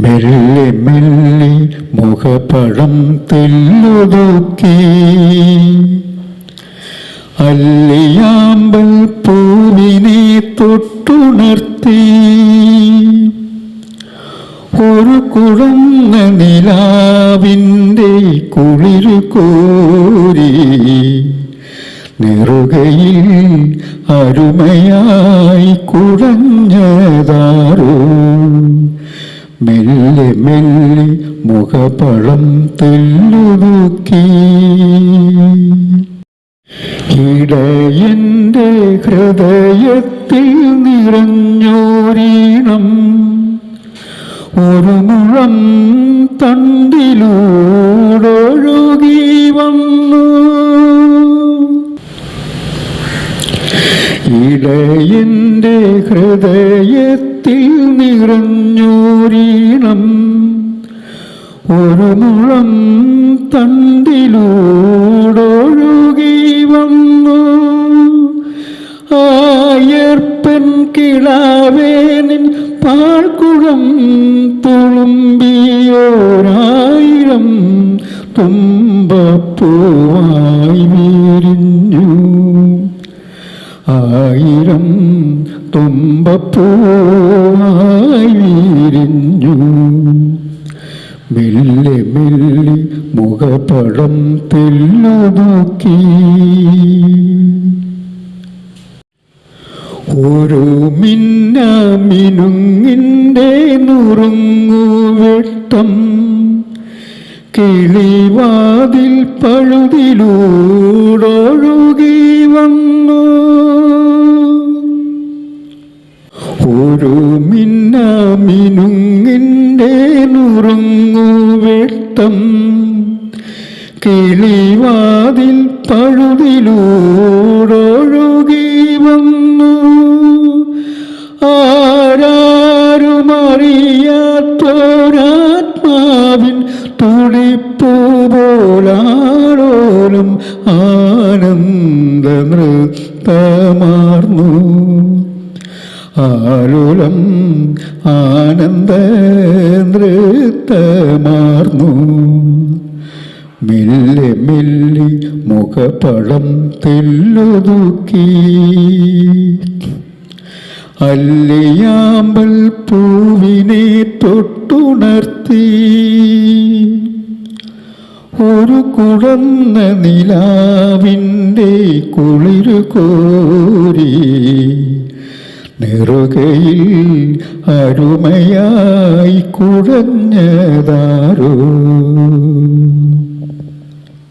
മെല്ലെ മെല്ലെ മുഖപടം തെല്ലുതുക്കി. അല്ലിയാമ്പൽ പൂവിനെ തൊട്ടുണർത്തി. ഒരു കുഴന്ന നിലാവിന്റെ കുളിരു കോരി. നെറുകയിൽ അരുമയായി കുഴഞ്ഞതാരോ. മെല്ലെ മെല്ലെ മുഖപഴം തെല്ലുതുക്കി. ഇടയന്റെ ഹൃദയത്തിൽ നിറഞ്ഞോരീണം. ഒരു മുഴം തണ്ടിലൂടൊഴുകി ഇടയന്റെ ഹൃദയത്തിൽ നിറഞ്ഞൂരീണം. ഒരു മുളം തണ്ടിലൂടൊഴുകി വന്നു. ആയർപ്പൻ കിളാവേനിൻ പാൽക്കുളം തുളുമ്പിയോരായിരം തുമ്പപ്പൂവായി ആയിരം തുമ്പപ്പൂവായി വിരിഞ്ഞു. മെല്ലെ മെല്ലെ മുഖപടം തെല്ലുതൂക്കി. ഒരു നുറുങ്ങു വെട്ടം. കിളിവാതിൽ പഴുതിലൂടൊഴുകി ഒരു നുറുങ്ങു നുറുങ്ങുവെട്ടം കിളിവാതിൽ പഴുതിലൂടൊഴുകി വന്നു. ആരാരുമറിയാത്തോരാത്മാവിൻ തുടിപ്പു പോലാളോലും ആനന്ദ ആലുലം ആനന്ദ നൃത്തമാർന്നു. മെല്ലെ മെല്ലെ മുഖപടം തെല്ലുതുക്കി അല്ലിയാമ്പൽ പൂവിനെ തൊട്ടുണർത്തി. ഒരു കുടന്ന നിലാവിന്റെ കുളിരു കോരി. നെറുകയിൽ അരുമയായി കുഴഞ്ഞതാരോ?